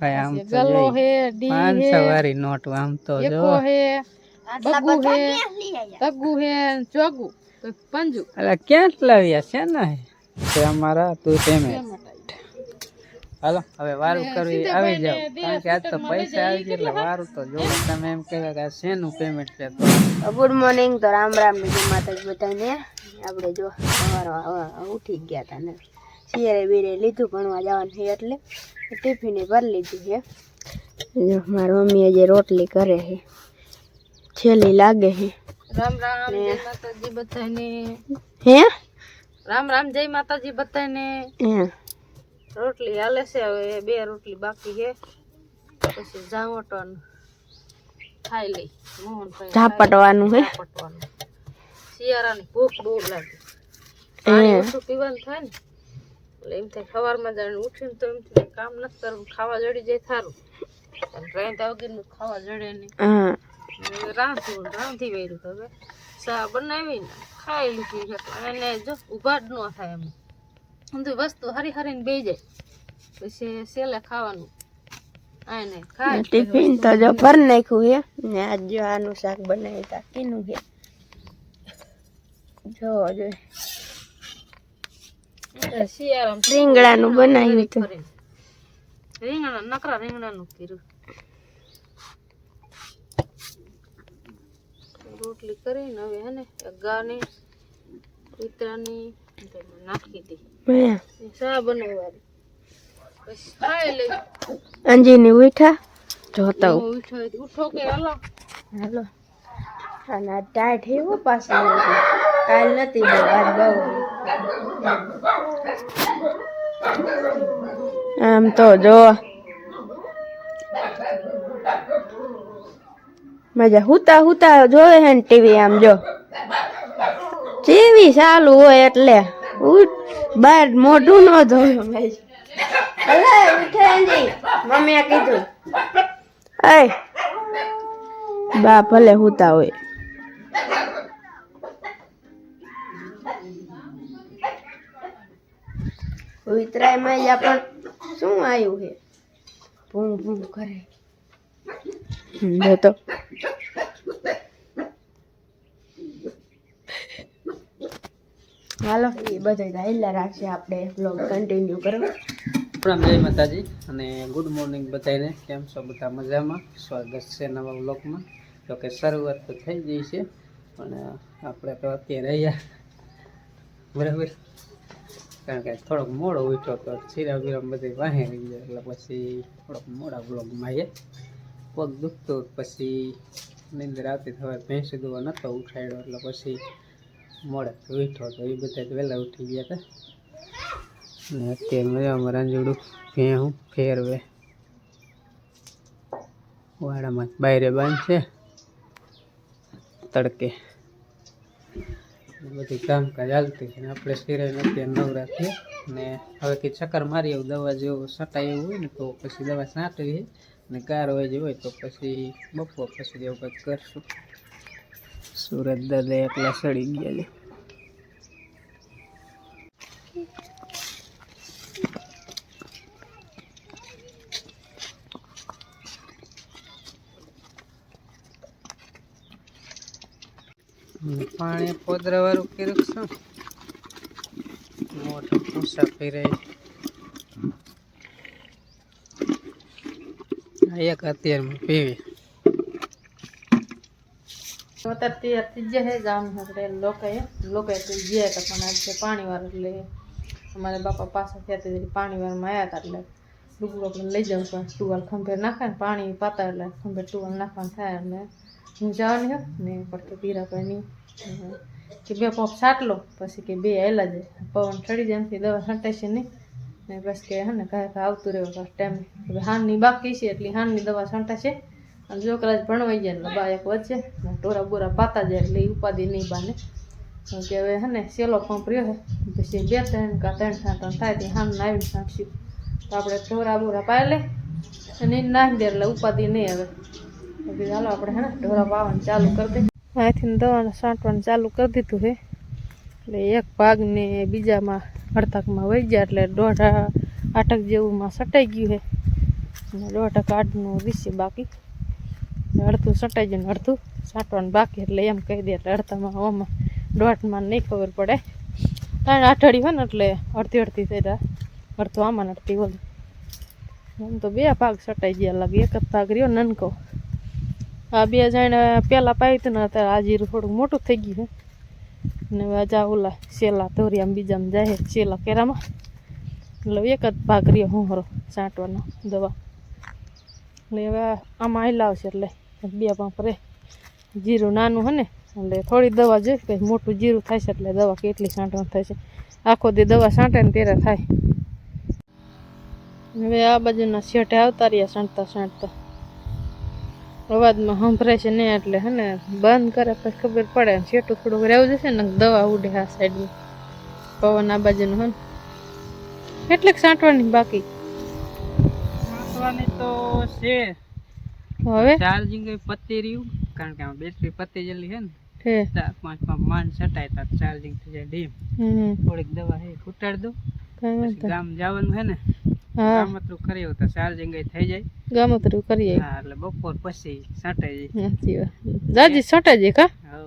ભાઈ આમ તો ગલો હે ડી હે પાંચ સવારી નોટ આમ તો જો. એકો હે બગુ હે તગુ હે ચોગુ તો પંજુ. અલા ક્યાં જ લાવ્યા છે ને? તે અમારા તું પેમેન્ટ હાલો હવે વારું કરવી આવી જાવ કારણ કે આજ તો પૈસા આવી ગયા એટલે વારું તો જો તમે એમ કહેવાય કે આ શેનું પેમેન્ટ છે તો? ગુડ મોર્નિંગ તો રામ રામ જય માતાજી બધાને. આપણે જો સવારે ઉઠી ગયા હતા ને. શિયરે બીરે લીધું ભણવા જવાનું છે એટલે ટિફિને ભરી લીધું છે. જો મારી મમ્મી જે રોટલી કરે છે. છેલ્લી લાગે છે. રામ રામ જય માતાજી બધાને. હે? રામ રામ જય માતાજી બધાને. હે? રોટલી હાલે છે હવે બે રોટલી બાકી છે. પછી જાવટન ખાઈ લઈ. મોહન ઝાપટવાનું હે પટવાનું શિયાળાની ભૂખ બહુ લાગે. પાણી ઓછું પીવાનું થાય ને? એટલે એમ થાય સવારમાં જાણે ઉઠીને તો એમ થાય કામ નથી કરવું ખાવા જડી જાય સારું પણ રાંધા વગરનું ખાવા જડે નહીં. રાંધી વેર્યું તો હવે. ચા બનાવીને ખાઈ લીધી એને જો ઊભા જ ન થાય એમ. બધું વસ્તુ હરી હરીને બે જાય. પછી સેલે ખાવાનું. ટિફિન તો જો ભર નાખ્યું છે ને આજ જો આનું શાક બનાવી તા કીનું છે જો જો. રીંગણાનું બનાવ્યું હતું. રીંગણા નકરા રીંગણાનું કર્યું. રોટલી કરીને હવે હે ને ગાની કૂતરાની નાખી દી સા બનાવવાની. અંજીની ઉઠા જોતા ઉઠો કે હાલો. હાલો. અને ટાઈટ એવું પાછું કાલ નથી બહુ બહુ. આમ તો જો. મજા, હુતા હુતા જોવે હે ટીવી આમ જો. ટીવી ચાલુ હોય એટલે. બહાર મોઢું ન ધોયો ભાઈ અલે મમ્મીએ કીધું. એ બા ભલે હુતા હોય. ઉતરાયમાં જ પણ શું આવ્યું છે? ભૂં ભૂં કરે. હમ, તો. હાલો એ બધા ગાયલા રાખશે આપણે બ્લોગ કન્ટિન્યુ કરો પ્રણામ જય માતાજી અને ગુડ મોર્નિંગ બધાને કેમ છો બધા મજામાં? સ્વાગત છે નવા બ્લોગમાં તો કે શરૂઆત તો થઈ ગઈ છે પણ આપણે તો અત્યારે રહ્યા બરાબર? કારણ કે થોડોક મોડો ઉઠ્યો તો છીરા બીરા બધી વાહે જાય એટલે પછી થોડોક મોડા બ્લોગમાં આવીએ પગ દુખતો પછી નીંદર આવતી થવા ભેંસ દુવા નહોતો ઉઠાડ્યો એટલે પછી મોડે ઉઠ્યો તો એ બધા વહેલા ઉઠી ગયા હતા અને અત્યારે મજામાં રાંજોડું ભેહું ફેરવે. વાડામાં બાયરે બાંધશે તડકે બધી કામકાજ હાલતી છે આપણે સિરાય અત્યારે નવરા છીએ ને હવે કે ચક્કર મારી આવું દવા જેવું સટાય એવું હોય ને તો પછી દવા છાંટવી ને કાર હોય જે હોય તો પછી બપોર પછી એવું કંઈક કરશું. સુરત દાદા એકલા સડી ગયા છે અને પાણી પોદરા વાળું કર્યું શું મોટો પૂસા ફેરાય આ એક અત્યારમાં પીવી. અત્યારે તૈયાર થઈ ગયા છે જામ આપણે લોકોએ લોકોએ તો ગયા હતા, પણ આજે પાણી વાર એટલે અમારે બાપા પાસે ત્યાંથી જ પાણી વારમાં આવ્યા હતા, એટલે ડૂબું આપણે લઈ જાઉં પણ ટુવાલ ખંભે નાખે ને પાણી પાતા, એટલે ખંભે ટુવાલ નાખવાનું થાય, એટલે હું જવાની હો ને પડકે પીરા પાણી કે પોપ છાટલો, પછી કે બે આવેલા જાય. પવન ચડી જાય એમથી, દવા છંટાય છે નહીં. ને પછી કે હે ને કાંઈ કાંઈ આવતું રહ્યું પાછું ટાઈમ. હવે હાનની બાકી છે, એટલી હાનની દવા છંટાશે. અને છોકરા જ ભણવાઈ જાય એટલે બા એક વચ્ચે ટોરા બોરા પાતા જાય, એટલે એ ઉપાધિ નહીં બાને. કે હવે હે ને, સેલો પંપ રહ્યો છે. પછી બે ત્રણ કાં ત્રણ છાંટણ થાય, તે હામ આવીને છાંટશું. તો આપણે ટોરા બોરા પાય લે અને નાખી દે, એટલે ઉપાધિ નહીં આવે. કીધું ચાલો આપણે હે ને, ઢોરા પાવાનું ચાલુ કરી દે. અહીંથી દવાનું છાંટવાનું ચાલુ કરી દીધું છે. એટલે એક ભાગને બીજામાં અડધાકમાં વહી ગયા એટલે દોઢ આટક જેવુંમાં સટાઈ ગયું છે. અને દોઢ આડનું રીસી બાકી. અડધું સટાઈ ને અડધું છાંટવાનું બાકી એટલે એમ કહી દે એટલે અડધામાં ઓમાં દોઢમાં નહીં ખબર પડે. કારણ અઠવાડિયું હોય ને એટલે અડધી અડધી થઈ અડધું આમાં અડધી ઓલી આમ તો બે ભાગ સટાઈ ગયા લાગે. એક જ ભાગ રહ્યો નનકો આ બે જાણે પહેલાં પાયું ને અત્યારે આ જીરું થોડુંક મોટું થઈ ગયું ને હવે જા ઓલા શેલા ધોરિયામાં બીજામાં જાય શેલા કેરામાં. એટલે એક જ ભાગ રહ્યો હું હરો છાંટવાનો દવા. એટલે હવે આમાં આયલા આવશે એટલે બે પાંપ રે જીરું નાનું હે ને, એટલે થોડી દવા જોઈ કે મોટું જીરું થાય છે એટલે દવા કેટલી છાંટવાની થાય છે. આખો દે દવા છાંટે ને ત્યારે થાય. હવે આ બાજુના શેઠે આવતા રહ્યા, છાંટતા છાંટતા. અવાજમાં સંભળાય છે નહીં એટલે હે ને બંધ કરે પછી ખબર પડે. છેટું થોડુંક રહેવું જશે ને દવા ઉડે આ સાઈડમાં પવન આ બાજુનું હે ને. એટલે સાંટવાની બાકી. સાંટવાની તો છે. હવે? ચાર્જિંગ પતી રહ્યું કારણ કે બેટરી પતી જેલી છે ને. ચાર પાંચ પાંચ માંડ તાર ચાર્જિંગ થઈ જાય ડીમ થોડીક દવા હે ફૂટાડી દઉં. ગામ જવાનું છે ને ચાર્જિંગ થઈ જાય. ગામતરું કરીએ. હા એટલે બપોર પછી છટાઈ જાય. સાચી વાત. દાદી છટાઈ જાય કા? હવ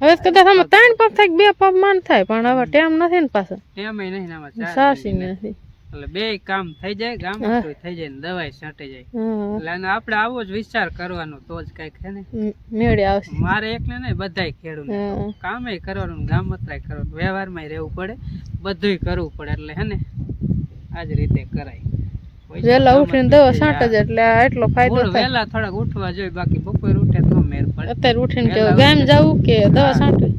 હવે કદાચ આમાં ત્રણ પંપ થાય બે પંપ માન થાય પણ હવે ટેમ નથી ને પાછો. એમાંય નહીં આમાં સાસી નથી. એટલે બે કામ થઈ જાય ગામ થઈ જાય ને દવાઈ છાંટી જાય. એટલે આપણે આવો જ વિચાર કરવાનો તો જ કંઈક છે ને. મેળે આવશે. મારે એકને નહીં બધાય ખેડૂત કામે કરવાનું ગામ ગામ કરવાનું. વ્યવહારમાં રહેવું પડે બધુંય કરવું પડે એટલે હે ને આ જ રીતે કરાય. વેલા ઉઠીને દવા છાંટે જ એટલે એટલો ફાયદો થાય. વેલા થોડાક ઉઠવા જોઈએ બાકી બપોર ઉઠે તો મેર પડે. અત્યારે ઉઠીને ગામ જવું કે દવા. છાંટવી?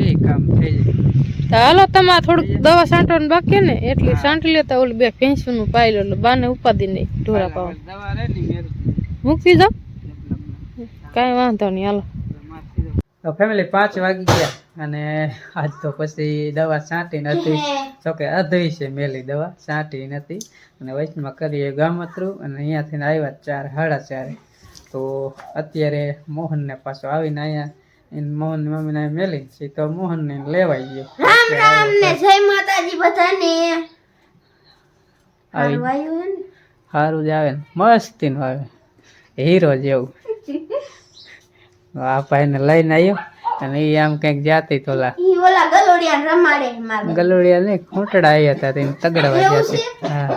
બે કામ થઈ જાય. હાલો તમારે થોડુંક દવા સાંટવાનું બાકી ને? એટલે સાંટી લેતા ઓલું બે ભેંસું નું પાઈ લો એટલે બાને ઉપાદી નહીં ઢોરા પાવા. દવા રહે ને મૂકી દો કાંઈ વાંધો નહીં હાલો. તો ફેમિલી પાંચ વાગી ગયા અને આજ તો પછી દવા છાંટી નથી જોકે અધઈ છે મેલી દવા છાંટી નથી અને વૈષ્ણવમાં કરીએ ગામતરું અને અહીંયાથી આવ્યા ચાર સાડા ચારે. તો અત્યારે મોહનને પાછો આવીને અહીંયા એને મોહન મમ્મીને અહીં મેલી છે તો મોહનને લેવાઈ ગયો રામ રામ ને જય માતાજી બધાને આવી સારું જ આવે ને મસ્તીનું આવે હીરો જેવું આ ભાઈને લઈને આવ્યો અને એ આમ કંઈક જાતી ઈ ઓલા ગલોડિયા રમાડે મારે ગલુડિયા ને ખૂંટડા આવ્યા હતા તેને તગડવા જતી હા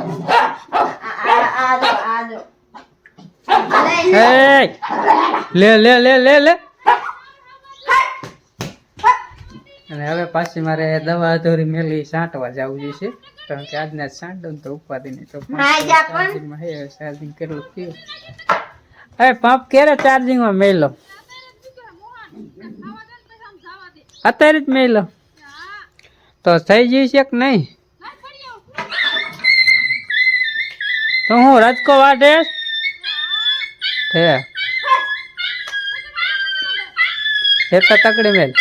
લે. લે લે લે લે લે અને હવે પાછી મારે દવા અધૂરી મેલી છાંટવા જવું જોઈશે કારણ કે આજના સાંટો તો ઉપાધિ નહીં તો ચાર્જિંગ કરવું થયું? હવે પંપ ક્યારે ચાર્જિંગમાં મેલો અત્યારે જ મેલો તો થઈ જશે કે નહીં? તો હું રજકો વાટે તો તકડી મેલ.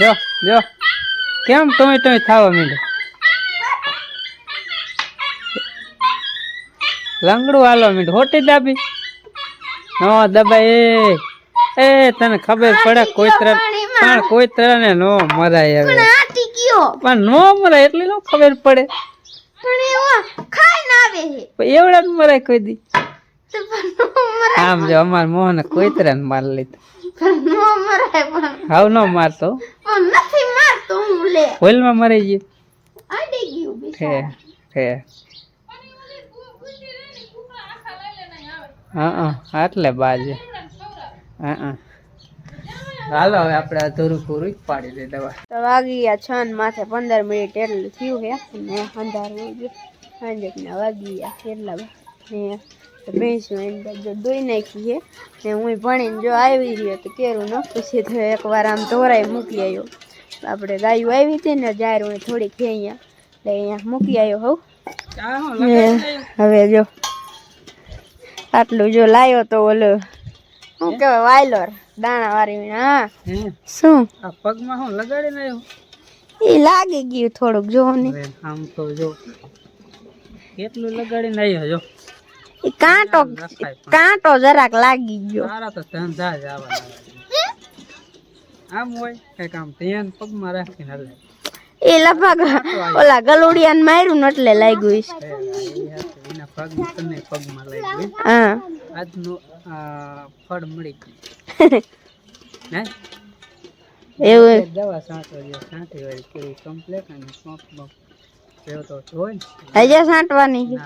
જો. જો. કેમ તમે તમે થાવા મીંડો? લંગડું હાલો મીંડું. હોટી દાબી. નો દબાઈ એ એ તને ખબર પડે કોઈ તરફ પણ કોઈ તરફ ને નો મરાય હવે. પણ નો મરાય એટલી નો ખબર પડે. પણ એવો ખાઈ ના આવે પણ એવડા જ મરાય કોઈ દી. આમ જો અમાર મોહને કોઈ તરફ માર લીધું. મરાય પણ. હાવ ન મારતો. પણ નથી મારતો હું લે. હોલમાં મરી ગયું. આડી ગયું છે બિચારા હે. હા આટલે બાજુ. હા હા. હાલો હવે આપણે અધૂરું પૂરું પાડી દે દવા. તો વાગી ગયા છ ને માથે પંદર મિનિટ એટલું થયું હે. અને અંધારું વાગી ગયા એટલા ને તો ભેંસું એની બાજુ દોઈ નાખી છે. ને હું ભણીને જો આવી રહ્યો તો કેરું ન પછી. તો એકવાર આમ ધોરાઈ મૂકી આવ્યો આપણે ગાયું આવી હતી ને જાહેર હું થોડીક છે અહીંયા. એટલે અહીંયા મૂકી આવ્યો હોઉં. હું હવે જો આટલું જો લાવ્યો તો ઓલો શું કહેવાય વાયલોર દાણા વાળી હા. શું? પગમાં હું લગાડીને આવ્યો એ લાગી ગયું થોડુંક જો ને આમ તો જો કેટલું લગાડીને આવ્યો જો? કાંટો કાંટો જરાક લાગી ગયો મારા તો ધંધા જ આવવાના આમ હોય કંઈક આમ ધ્યાન પગમાં રાખીને હાલે એ લગભગ ઓલા ગલોડિયાને માર્યું ને એટલે લાગ્યું છે એના પગમાં તને પગમાં લાગ્યું હા આજનો ફળ મળી ગયું હે એવું દવા સાંટો છાંટી વાળી પૂરી કમ્પ્લેટ અને પંપ હજે છાંટવાની છે?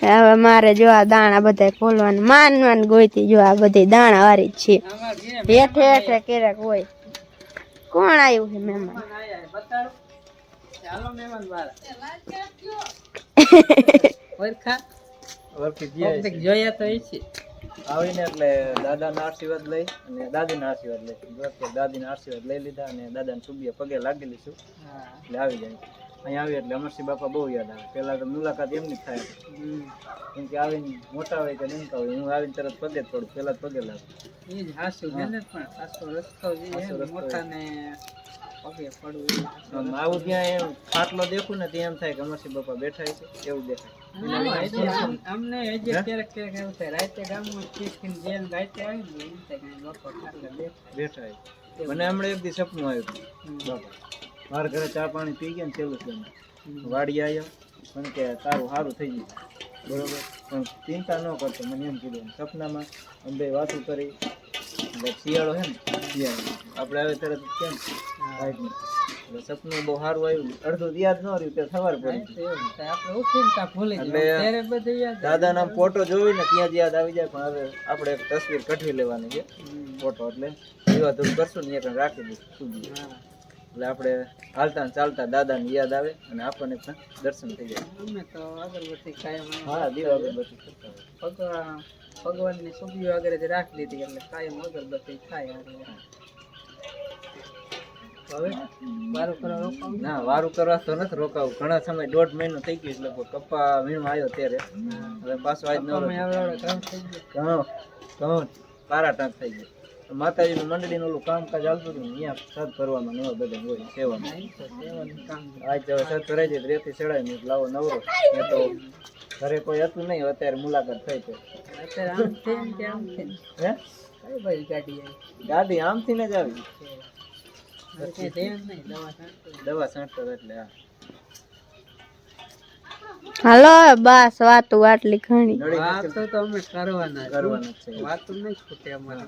હવે મારે જો આ દાણા બધા ખોલવાનું. માનવાન ગોઈતી જો આ બધી દાણા વારી છે. હેઠે હેઠે ક્યારેક હોય. કોણ આવ્યું છે મહેમાન? જોયા તો છે. આવીને એટલે દાદાના આશીર્વાદ લઈ અને દાદીના આશીર્વાદ લઈ. દાદીના આશીર્વાદ લઈ લીધા અને દાદાને સુબીએ પગે લાગેલી છું. એટલે આવી જાય. અહીંયા આવી એટલે અમરસિંહ બાપા બહુ યાદ આવે. પહેલા તો મુલાકાત એમની થાય. કેમ કે આવીને મોટા હોય કે નમતા હોય હું આવીને તરત પગે જ પડું પહેલાં પગે લાગુ. એ જ હાસુ બેને પણ હાસુ રસ્તો જે હાસુ છે ને પગે પડવું એ હાસુ આવું ત્યાં એમ ખાટલો દેખું ને ત્યાં એમ થાય કે અમરસિંહ બાપા બેઠા છે એવું દેખાય. અમને હજી ક્યારેક ક્યારેક એવું થાય રાતે ગામમાં રાતે આવી ને એમ થાય કે લોકો ખાટલે બેઠા. બેઠા છે. મને હમણાં એક દી સપનું આવ્યું બાપા. મારા ઘરે ચા પાણી પી ગયા ને છેલ્લું છે વાડી આવ્યો મને કે તારું સારું થઈ ગયું. બરોબર? પણ ચિંતા ન કરતો મને એમ કીધું સપનામાં અમે વાતો કરી. એટલે શિયાળો છે ને શિયાળો. આપણે આવે તરત કેમ? એટલે સપનું બહુ સારું આવ્યું. અડધું યાદ ન રહ્યું તે સવાર પડી દાદા એવું ફોટો આપણે ને ત્યાં જ યાદ આવી જાય. પણ હવે આપણે એક તસવીર કઢવી લેવાની છે. ફોટો એટલે ધૂપ કરશું ને પણ રાખી દઈશું. હા. એટલે આપણે હાલતા ચાલતા ચાલતા દાદાની યાદ આવે અને આપણને પણ દર્શન થઈ જાય. અમે તો અગરબત્તી કાયમ હા દીવ અગરબત્તી કરતા ભગવાન ભગવાનની સુબીઓ વગેરે જે રાખી દીધી એટલે કાયમ અગરબત્તી થાય હવે? વારું કરવા ના વારું કરવા તો નથી રોકાવું. ઘણા સમય દોઢ મહિનો થઈ ગયો એટલે કપ્પા વીણવા આવ્યો ત્યારે. હવે પાછો આજ ન અમે આવડે આવડે કામ ઘણો ઘણો પારા ટાંક થઈ ગયો. માતાજીનું મંડળીનું ઓલું કામકાજ ચાલતું હતું ને અહીંયા સદ કરવામાં નવા બધા હોય સેવામાં. નહીં તો સદ કરાઈ જાય રેતી ચડાવી ને લાવો નવરો. એ તો ઘરે કોઈ હતું નહીં અત્યારે મુલાકાત થઈ છે. ગાડી આમથી ને જ આવી. દવા છાંટતો એટલે હા. હાલો બસ વાતું આટલી ઘણી. વાત તો અમે કરવાના કરવાના છે. વાત નહીં છૂટે અમારે.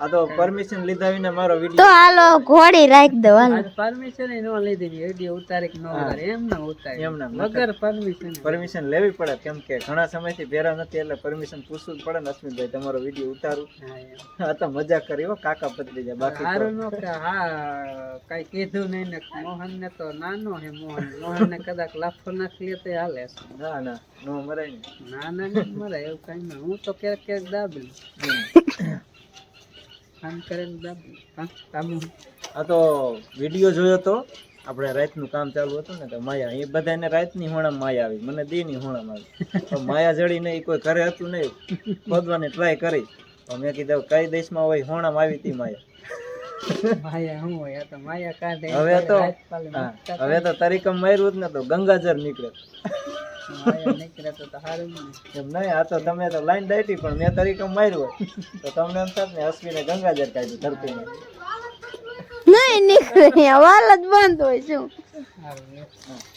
આ તો પરમિશન લીધા વિના મારો તો વીડિયો હાલો ઘોડી રાખી દો હાલો. પરમિશન ન લીધી વીડિયો ઉતારે કે ન ઉતારે એમ ના ઉતારે. એમ ના. વગર પરમિશન પરમિશન લેવી પડે કેમ કે ઘણા સમયથી ભેરા નથી એટલે પરમિશન પૂછવું જ પડે ને અસ્મિતભાઈ તમારો વીડિયો ઉતારું. આ તો મજા કરી હો કાકા પતરી જાય બાકી તો. સારું નો કે હા કઈ કીધું નહીં ને મોહન ને તો નાનો હે મોહન. મોહન ને કદાચ લાફો નાખી લે તો હાલે ના ના નો મરાય ના. ના ને મરે એવું કઈ ના. હું તો ક્યારેક ક્યારેક દાબી કામ કરે ને કામ આ તો વીડિયો જોયો તો આપણે રાતનું કામ ચાલુ હતું ને તો માયા એ બધાને રાતની હોણામાં માયા આવી. મને દેની હોણા આવી. તો માયા જડી નહીં કોઈ ઘરે હતું નહીં. ખોદવાની ટ્રાય કરી. તો મેં કીધું કઈ દેશમાં હોય હોણામાં આવી હતી માયા? હવે તો હવે તો તરીકમ માર્યું જ ને તો ગંગાજર નીકળે. એમ નહીં આ તો તમે તો લાઈન દાટી પણ મેં તરીકે માર્યું તો તમને એમ થાત ને અશ્વિને ગંગાજર કાઢ્યું ધરતીમાં. નહીં નીકળે. વાલ જ બંધ હોય શું?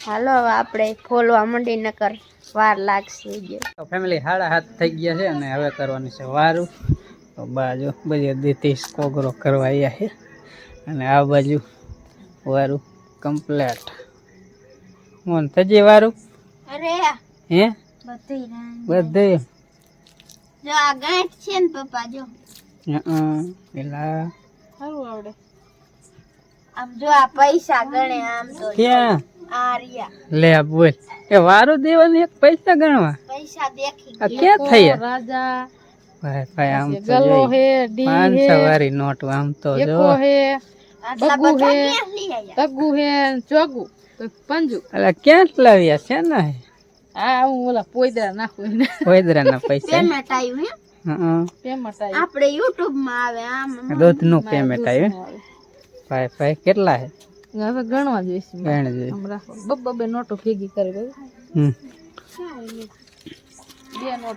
હાલો હવે આપણે ખોલવા મંડી નકર વાર લાગશે જે તો ફેમિલી હાડા હાથ થઈ ગયા છે અને હવે કરવાની છે વારું. તો બાજુ બધી દીતી કોગરો કરવા આવ્યા છે. અને આ બાજુ વારું કમ્પ્લેટ મોન થજી વારું. અરે હે? બધી બધે? જો આ ગાંઠ છે ને પપ્પા જો. પેલા. સારું આવડે. આમ જો આ પૈસા ગણે આમ તો ક્યાં? આ લે બોલ. એ વારું દેવાની એક પૈસા ગણવા. પૈસા દેખી આ થઈ રાજા. ભાઈ ભાઈ આમ તો ગલો હે ડી નોટ આમ તો જો. એકો હે આટલા બધા હે. લઈ આયા તગુ હે ચોગુ. તો પંજુ. અલા ક્યાં લાવ્યા છે ને? આ હું ઓલા પોયદરા નાખું એને કોઈદરાના પૈસા. પેમેન્ટ આવ્યું હે પેમેન્ટ આવી આપણે યુટ્યુબમાં આવે આમ દૂધનું પેમેન્ટ આવ્યું ભાઈ ભાઈ કેટલા છે? હવે ગણવા જોઈશે ગણ રાખો. બબ્બા બે નોટો ભેગી કરી દઉં હમ.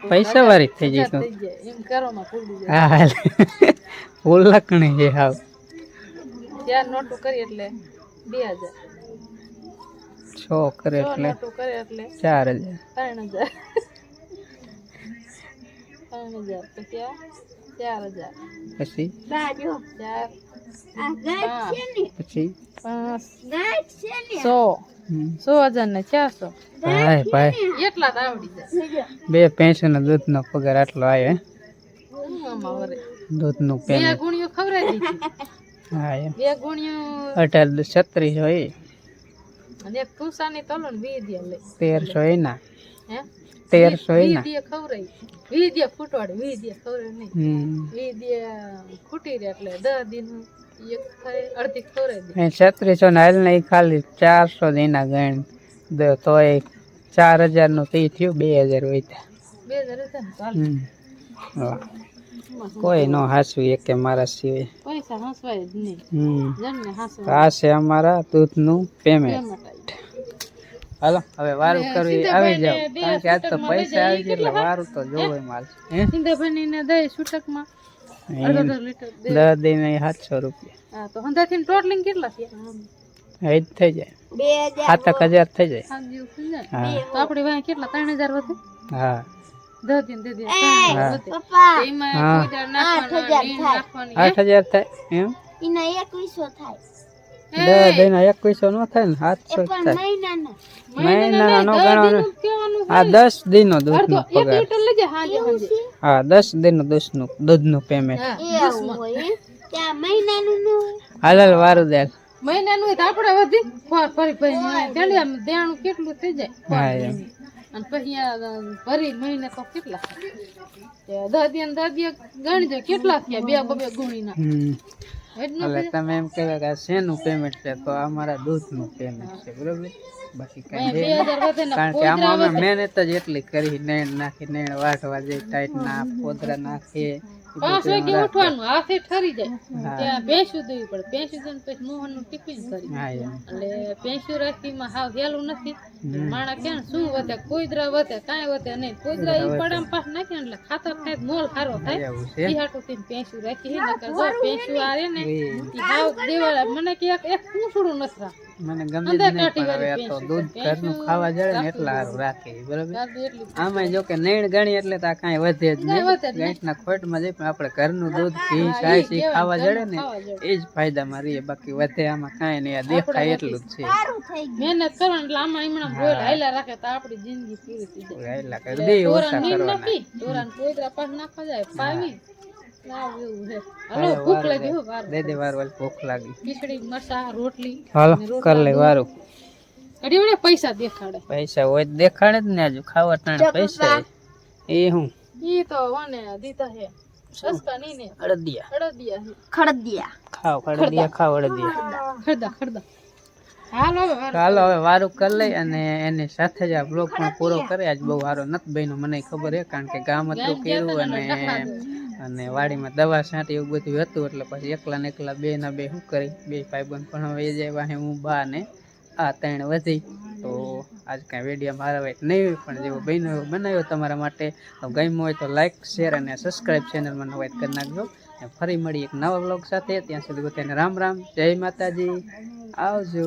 પૈસા વાળી થઈ જઈ થઈ એમ કરવામાં માં પૂરી હા હાલ. ફૂલ લખણી છે હાવ. ત્યાં નોટો કરી એટલે બે હજાર. છ કરે એટલે. એટલે ચાર હજાર. ત્રણ હજાર. ત્રણ હજાર પછી ચાર હજાર. પછી? ચાર. આ ગાંઠ છે ને? પછી? પાંચ. ગાંઠ છે ને? સો. સો હજાર ને ચારસો. ભાઈ ભાઈ. એટલા બે પેન્શન દૂધનો પગાર આટલો આવે દૂધનું દૂધનું બે ખવડાવી દીધી. હા બે અઢાર છત્રીસ હોય. અને એક તુસાની તલો ને વી દે લે તેરસો એના હે તેરસો એના વી દે ખવડાવી વી દે ફૂટવાડી વી દે નહીં. વી દે ખૂટી રહે એટલે દસ દિન એ છત્રીસો ને હાલ ને ખાલી ચારસો એના ગણ દ તોય ચાર હજારનું તે થયું બે હજાર હોય બે હજાર કોઈ નો હાસવી એક કે મારા સિવાય. પૈસા હસવાય જ નહીં. હમ. જણને તો હસવા આ છે અમારા દૂધનું પેમેન્ટ પેમેન્ટ હાલો હવે વારું કરવી આવી જાવ કારણ કે આજ તો પૈસા આવી ગયા એટલે વારું તો જોવે માલ હે? સિંધાભાઈ ને દઈ છૂટકમાં દસ દિન સાતસો રૂપિયા. હા તો હંધાથી ટોટલિંગ કેટલા થયા? એ જ થઈ જાય. સાતક હજાર થઈ જાય. તો આપણે વાંહે કેટલા ત્રણ હજાર વધે? હા. દિન એકવીસો દિન નો થાય ને સાતસો જ થાય. મહિનાના. મહિનાના નો ગણવાનું. આ દસ દિનનો દૂધનો અડધો એક પગાર. હા દસ દિન પેમેન્ટ હોય એમ? ત્યાં મહિનાનું ન હોય. હાલ હાલ વારું દે મહિનાનું આપણે વધી કેટલું થઈ જાય? અને પછી ભરી મહિને તો કેટલા દસ દિન દસ દિન ગણી જાય, કેટલા થયા? બે બબે ગુણીના. એટલું તમે એમ કહેવાય કે શેનું પેમેન્ટ છે? તો અમારા દૂધનું પેમેન્ટ છે બરોબર? બાકી કઈ કારણ કે આમાં અમે મહેનત જ એટલી કરી નેણ નાખી નેણ વાટવા જઈ ટાઈટ ના પોદરા નાખીએ પાંચ વાગે ઉઠવાનું હાથે ઠરી જાય. ત્યાં ભેંસું દેવી પડે. ભેંસું દઈને પછી મોહનનું ટિફિન કરી. એટલે ભેંસું રાખીમાં હાવ હેલું નથી. માણા ક્યાં શું વધે કોઈદરા વધે કાંઈ વધે નહીં. કોઈદરા એ પડામ પાસ નાખે એટલે ખાતર ખાય મોલ સારો થાય. એ હાટું થઈને ભેંસું રાખી. નકર ભેંસું ને હાવ મને કે એક એક પૂંછડું મને ગમે જ નહીં પણ હવે આ તો દૂધ ઘરનું ખાવા જડે ને એટલા સારું રાખે ઈ બરોબર? ગાદી એટલી. આમાં જો કે નેણ ગણી એટલે તો કાંઈ વધે જ નહીં. વધે જ નહીં. ગાંઠના ખોટમાં જઈ પણ આપણે ઘરનું દૂધ ઘી સાય સી ખાવા જડે ને એ જ ફાયદામાં રહીએ બાકી વધે આમાં કાંઈ નહીં. આ દેખાય એટલું જ છે. મહેનત કરવાની એટલે આમાં હમણાં બોલ હાયલા રાખે તો આપણી જિંદગી પૂરી થઈ જાય. એટલા કરી દે ઓછા કરવાના. તોરાન કોઈદરા પાસ નાખવા જાય પાવી. છે હાલો ભૂખ લાગી હો વાર દે દે વાર વાર ભૂખ લાગી. ખીચડી મરસા રોટલી હાલો કર લે વારું. અડી વડે પૈસા દેખાડે. પૈસા હોય દેખાડે જ ને હજુ ખાવા ટાણે પૈસા એ હું? ઈ તો વને દીધા હે. સસ્તા નહીં ને. અડદિયા અડદિયા ખડદિયા. ખાવ અડદિયા ખાવ અડદિયા ખરદા ખરદા હાલો હવે વાર ચાલો હવે વારું કરી લઈ અને એની સાથે જ આ બ્લોગ પણ પૂરો કરે આજ બહુ વારો નથી બન્યો. મને ખબર છે કારણ કે ગામ હતું કેવું અને અને વાડીમાં દવા છાંટી એવું બધું હતું એટલે પછી એકલા ને એકલા બે ના બે શું કરી? બે ભાઈબંધ પણ હવે જાય વાહે હું, બા ને આ ત્રણ વધી. તો આજ કાંઈ વીડિયો મારા હોય નહીં હોય, પણ જેવો બહેનો બનાવ્યો તમારા માટે. ગમ્યું હોય તો લાઇક શેર અને સબસ્ક્રાઈબ ચેનલમાં નવાઈ કરી નાખજો. અને ફરી મળી એક નવા બ્લોગ સાથે. ત્યાં સુધી બધાને રામ રામ. જય માતાજી. આવજો.